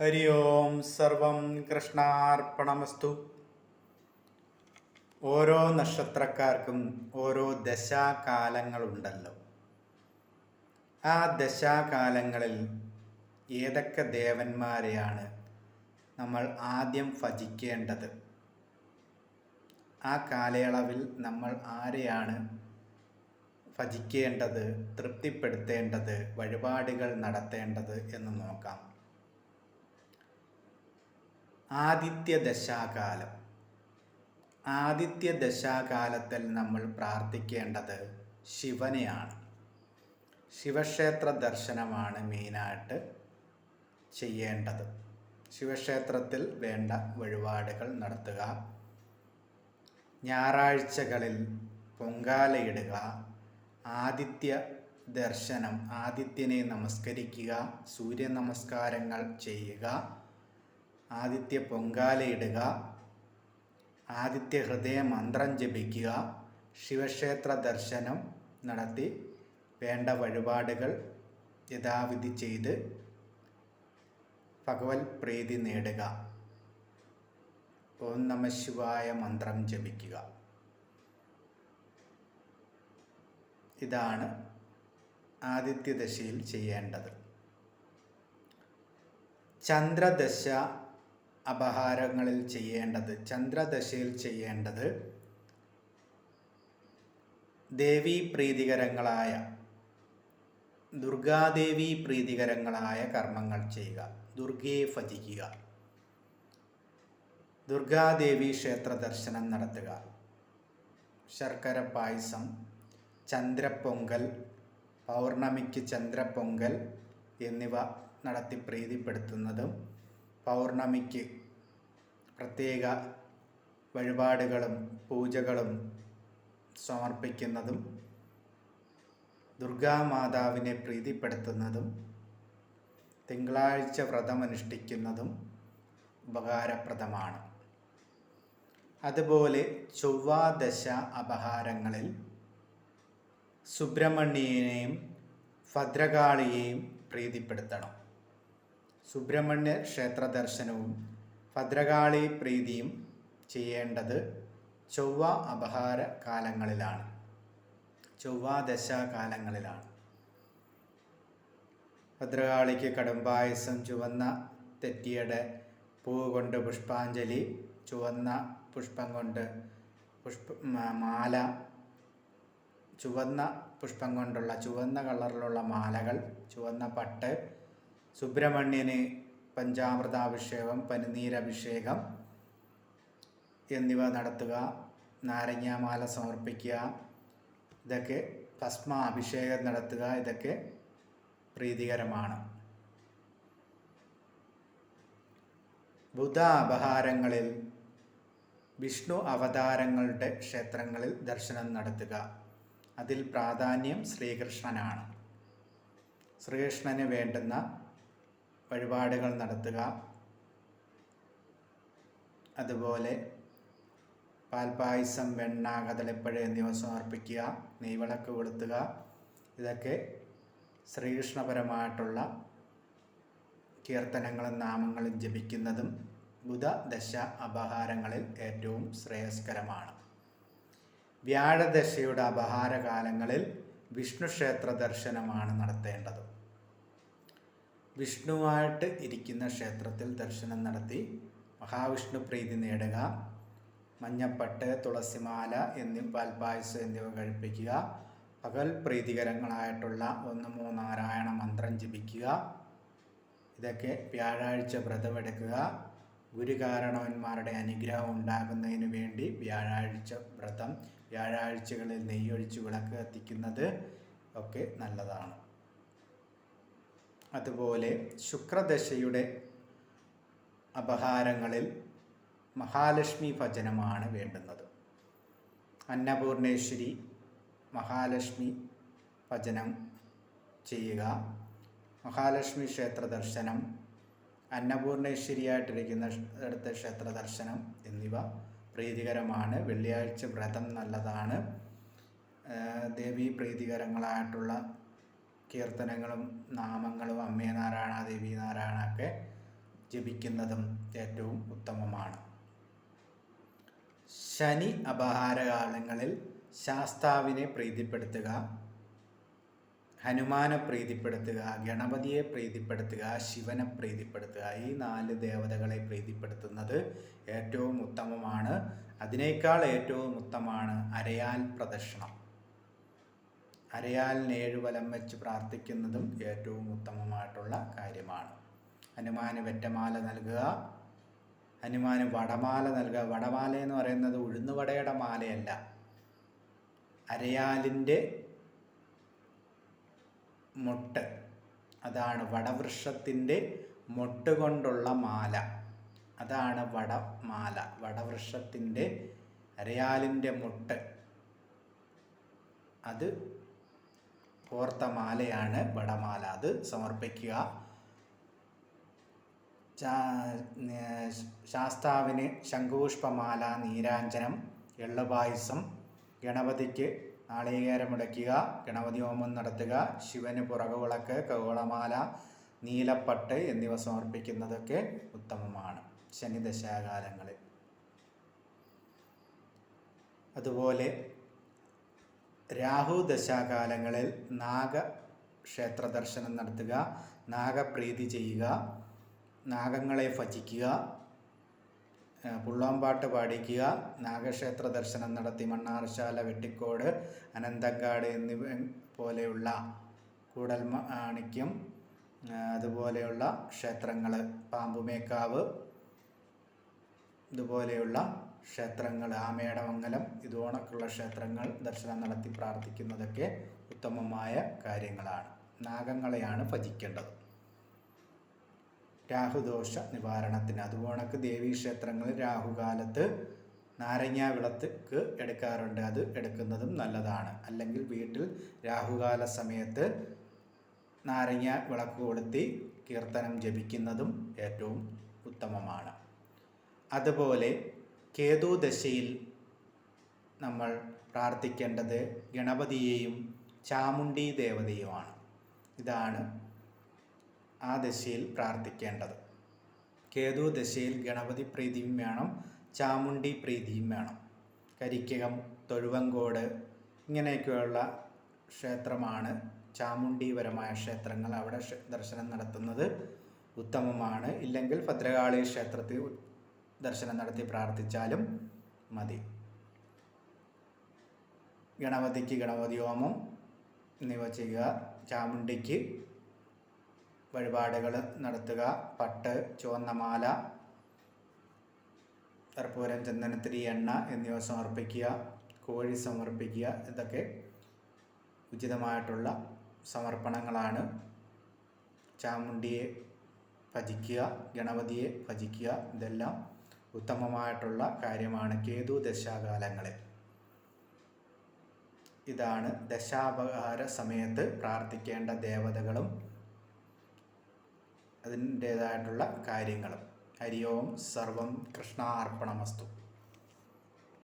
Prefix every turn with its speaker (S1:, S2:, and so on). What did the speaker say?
S1: ഹരി ഓം സർവം കൃഷ്ണാർപ്പണമസ്തു ഓരോ നക്ഷത്രക്കാർക്കും ഓരോ ദശാകാലങ്ങളുണ്ടല്ലോ. ആ ദശാകാലങ്ങളിൽ ഏതൊക്കെ ദേവന്മാരെയാണ് നമ്മൾ ആദ്യം ഭജിക്കേണ്ടത്? ആ കാലയളവിൽ നമ്മൾ ആരെയാണ് ഭജിക്കേണ്ടത് തൃപ്തിപ്പെടുത്തേണ്ടത് വഴിപാടുകൾ നടത്തേണ്ടത് എന്ന് നോക്കാം. ആദിത്യ ദശാകാലം ആദിത്യ ദശാകാലത്തിൽ നമ്മൾ പ്രാർത്ഥിക്കേണ്ടത് ശിവനെയാണ്. ശിവക്ഷേത്ര ദർശനമാണ് മെയിനായിട്ട് ചെയ്യേണ്ടത്. ശിവക്ഷേത്രത്തിൽ വേണ്ട വഴിപാടുകൾ നടത്തുക. ഞായറാഴ്ചകളിൽ പൊങ്കാലയിടുക. ആദിത്യ ദർശനം ആദിത്യനെ നമസ്കരിക്കുക സൂര്യ നമസ്കാരങ്ങൾ ചെയ്യുക. ആദിത്യ പൊങ്കാലയിടുക ആദിത്യ ഹൃദയ മന്ത്രം ജപിക്കുക. ശിവക്ഷേത്ര ദർശനം നടത്തി വേണ്ട വഴിപാടുകൾ യഥാവിധി ചെയ്ത് ഭഗവത് പ്രീതി നേടുക. ഓം നമ ശിവായ മന്ത്രം ജപിക്കുക. ഇതാണ് ആദിത്യദശയിൽ ചെയ്യേണ്ടത്. ചന്ദ്രദശ അപഹാരങ്ങളിൽ ചെയ്യേണ്ടത് ചന്ദ്രദശയിൽ ചെയ്യേണ്ടത് ദേവീ പ്രീതികരങ്ങളായ ദുർഗാദേവി പ്രീതികരങ്ങളായ കർമ്മങ്ങൾ ചെയ്യുക ദുർഗയെ ഭജിക്കുക ദുർഗാദേവി ക്ഷേത്ര ദർശനം നടത്തുക ശർക്കര പായസം ചന്ദ്രപ്പൊങ്കൽ പൗർണമിക്ക് ചന്ദ്രപ്പൊങ്കൽ എന്നിവ നടത്തി പ്രീതിപ്പെടുത്തുന്നതും പൗർണമിക്ക് പ്രത്യേക വഴിപാടുകളും പൂജകളും സമർപ്പിക്കുന്നതും ദുർഗാമാതാവിനെ പ്രീതിപ്പെടുത്തുന്നതും തിങ്കളാഴ്ച വ്രതമനുഷ്ഠിക്കുന്നതും ഉപകാരപ്രദമാണ്. അതുപോലെ ചൊവ്വാദശ അപഹാരങ്ങളിൽ സുബ്രഹ്മണ്യനെയും ഭദ്രകാളിയെയും പ്രീതിപ്പെടുത്തണം. സുബ്രഹ്മണ്യ ക്ഷേത്ര ദർശനവും ഭദ്രകാളി പ്രീതിയും ചെയ്യേണ്ടത് ചൊവ്വ അപഹാര കാലങ്ങളിലാണ്. ചൊവ്വാദശ കാലങ്ങളിലാണ്. ഭദ്രകാളിക്ക് കടുംപായസം ചുവന്ന തെറ്റിയുടെ പൂ കൊണ്ട് പുഷ്പാഞ്ജലി ചുവന്ന പുഷ്പം കൊണ്ട് പുഷ്പ മാല ചുവന്ന പുഷ്പം കൊണ്ടുള്ള ചുവന്ന കളറിലുള്ള മാലകൾ ചുവന്ന പട്ട് സുബ്രഹ്മണ്യന് പഞ്ചാമൃതാഭിഷേകം പനിനീരഭിഷേകം എന്നിവ നടത്തുക നാരങ്ങാമാല സമർപ്പിക്കുക ഇതൊക്കെ ഭസ്മ അഭിഷേകം നടത്തുക ഇതൊക്കെ പ്രീതികരമാണ്. ബുധ അപഹാരങ്ങളിൽ വിഷ്ണു അവതാരങ്ങളുടെ ക്ഷേത്രങ്ങളിൽ ദർശനം നടത്തുക. അതിൽ പ്രാധാന്യം ശ്രീകൃഷ്ണനാണ്. ശ്രീകൃഷ്ണന് വേണ്ടുന്ന വഴിപാടുകൾ നടത്തുക. അതുപോലെ പാൽപായസം വെണ്ണ കദളിപ്പഴം എന്നിവ സമർപ്പിക്കുക. നെയ്വിളക്ക് കൊളുത്തുക. ഇതൊക്കെ ശ്രീകൃഷ്ണപരമായിട്ടുള്ള കീർത്തനങ്ങളും നാമങ്ങളും ജപിക്കുന്നതും ബുധദശ അപഹാരങ്ങളിൽ ഏറ്റവും ശ്രേയസ്കരമാണ്. വ്യാഴദശയുടെ അപഹാരകാലങ്ങളിൽ വിഷ്ണു ക്ഷേത്ര ദർശനമാണ് നടത്തേണ്ടത്. വിഷ്ണുവായിട്ട് ഇരിക്കുന്ന ക്ഷേത്രത്തിൽ ദർശനം നടത്തി മഹാവിഷ്ണു പ്രീതി നേടുക മഞ്ഞപ്പട്ട് തുളസിമാല എന്നിവ പാൽപായസം എന്നിവ കഴിപ്പിക്കുക പകൽ പ്രീതികരങ്ങളായിട്ടുള്ള ഒന്ന് മൂന്നാരായണ മന്ത്രം ജപിക്കുക ഇതൊക്കെ വ്യാഴാഴ്ച വ്രതമെടുക്കുക ഗുരുകാരണവന്മാരുടെ അനുഗ്രഹം ഉണ്ടാകുന്നതിന് വേണ്ടി വ്യാഴാഴ്ച വ്രതം വ്യാഴാഴ്ചകളിൽ നെയ്യൊഴിച്ച് വിളക്ക് കത്തിക്കുന്നത് ഒക്കെ നല്ലതാണ്. അതുപോലെ ശുക്രദശയുടെ അപഹാരങ്ങളിൽ മഹാലക്ഷ്മി ഭജനമാണ് വേണ്ടുന്നത്. അന്നപൂർണേശ്വരി മഹാലക്ഷ്മി ഭജനം ചെയ്യുക മഹാലക്ഷ്മി ക്ഷേത്ര ദർശനം അന്നപൂർണേശ്വരിയായിട്ടിരിക്കുന്ന അടുത്ത ക്ഷേത്ര ദർശനം എന്നിവ പ്രീതികരമാണ്. വെള്ളിയാഴ്ച വ്രതം നല്ലതാണ്. ദേവീ പ്രീതികരങ്ങളായിട്ടുള്ള കീർത്തനങ്ങളും നാമങ്ങളും അമ്മേ നാരായണ ദേവി നാരായണ ഒക്കെ ജപിക്കുന്നതും ഏറ്റവും ഉത്തമമാണ്. ശനി അപഹാരകാലങ്ങളിൽ ശാസ്താവിനെ പ്രീതിപ്പെടുത്തുക ഹനുമാനെ പ്രീതിപ്പെടുത്തുക ഗണപതിയെ പ്രീതിപ്പെടുത്തുക ശിവനെ പ്രീതിപ്പെടുത്തുക ഈ നാല് ദേവതകളെ പ്രീതിപ്പെടുത്തുന്നത് ഏറ്റവും ഉത്തമമാണ്. അതിനേക്കാൾ ഏറ്റവും ഉത്തമമാണ് അരയാൽ പ്രദക്ഷിണം. അരയാലിന് ഏഴ് വലം വെച്ച് പ്രാർത്ഥിക്കുന്നതും ഏറ്റവും ഉത്തമമായിട്ടുള്ള കാര്യമാണ്. ഹനുമാന് വെറ്റമാല നൽകുക. ഹനുമാന് വടമാല നൽകുക. വടമാല എന്ന് പറയുന്നത് ഉഴുന്നുവടയുടെ മാലയല്ല. അരയാലിന്റെ മൊട്ട്. അതാണ് വടവൃക്ഷത്തിന്റെ മൊട്ട് കൊണ്ടുള്ള മാല. അതാണ് വടമാല. വടവൃക്ഷത്തിന്റെ അരയാലിന്റെ മുട്ട്. അത് കോർത്ത മാലയാണ് വടമാല. അത് സമർപ്പിക്കുക. ശാസ്താവിന് ശംഖുപുഷ്പമാല നീരാഞ്ജനം എള്ളുപായസം ഗണപതിക്ക് നാളികേരമുടയ്ക്കുക ഗണപതി ഹോമം നടത്തുക ശിവന് പുറകുവിളക്ക് കൗളമാല നീലപ്പട്ട് എന്നിവ സമർപ്പിക്കുന്നതൊക്കെ ഉത്തമമാണ് ശനിദശാകാലങ്ങളിൽ അതുപോലെ രാഹു ദശാകാലങ്ങളിൽ നാഗ ക്ഷേത്ര ദർശനം നടത്തുക നാഗപ്രീതി ചെയ്യുക നാഗങ്ങളെ ഭജിക്കുക പുള്ളാമ്പാട്ട് പാടിക്കുക നാഗക്ഷേത്ര ദർശനം നടത്തി മണ്ണാർശാല വെട്ടിക്കോട് അനന്തങ്കാട് എന്നിവ പോലെയുള്ള കൂടൽമാണിക്യം അതുപോലെയുള്ള ക്ഷേത്രങ്ങൾ പാമ്പുമേക്കാവ് ഇതുപോലെയുള്ള ക്ഷേത്രങ്ങൾ ആമേടമംഗലം ഇതുപോണക്കുള്ള ക്ഷേത്രങ്ങൾ ദർശനം നടത്തി പ്രാർത്ഥിക്കുന്നതൊക്കെ ഉത്തമമായ കാര്യങ്ങളാണ്. നാഗങ്ങളെയാണ് ഭജിക്കേണ്ടത്. രാഹുദോഷ നിവാരണത്തിന് അതുപോണക്ക് ദേവീക്ഷേത്രങ്ങളിൽ രാഹുകാലത്ത് നാരങ്ങ വിളക്ക് എടുക്കാറുണ്ട്. അത് എടുക്കുന്നതും നല്ലതാണ്. അല്ലെങ്കിൽ വീട്ടിൽ രാഹുകാല സമയത്ത് നാരങ്ങ വിളക്ക് കൊളുത്തി കീർത്തനം ജപിക്കുന്നതും ഏറ്റവും ഉത്തമമാണ്. അതുപോലെ കേതു ദശയിൽ നമ്മൾ പ്രാർത്ഥിക്കേണ്ടത് ഗണപതിയെയും ചാമുണ്ഡി ദേവതയുമാണ്. ഇതാണ് ആ ദശയിൽ പ്രാർത്ഥിക്കേണ്ടത്. കേതു ദശയിൽ ഗണപതി പ്രീതിയും വേണം ചാമുണ്ഡി പ്രീതിയും വേണം. കരിക്കകം തൊഴുവങ്കോട് ഇങ്ങനെയൊക്കെയുള്ള ക്ഷേത്രമാണ് ചാമുണ്ഡിപരമായ ക്ഷേത്രങ്ങൾ അവിടെ ദർശനം നടത്തുന്നത് ഉത്തമമാണ്. ഇല്ലെങ്കിൽ ഭദ്രകാളി ക്ഷേത്രത്തിൽ ദർശനം നടത്തി പ്രാർത്ഥിച്ചാലും മതി. ഗണപതിക്ക് ഗണപതി ഹോമം എന്നിവ ചെയ്യുക. ചാമുണ്ടിക്ക് വഴിപാടുകൾ നടത്തുക. പട്ട് ചുവന്ന മാല കർപ്പൂരം ചന്ദനത്തിരി എണ്ണ എന്നിവ സമർപ്പിക്കുക. കോഴി സമർപ്പിക്കുക. ഇതൊക്കെ ഉചിതമായിട്ടുള്ള സമർപ്പണങ്ങളാണ്. ചാമുണ്ടിയെ ഭജിക്കുക ഗണപതിയെ ഭജിക്കുക ഇതെല്ലാം ഉത്തമമായിട്ടുള്ള കാര്യമാണ് കേതു ദശാകാലങ്ങളിൽ. ഇതാണ് ദശാപഹാര സമയത്ത് പ്രാർത്ഥിക്കേണ്ട ദേവതകളും അതിന്റേതായിട്ടുള്ള കാര്യങ്ങളും. ഹരി ഓം സർവം കൃഷ്ണാർപ്പണമസ്തു.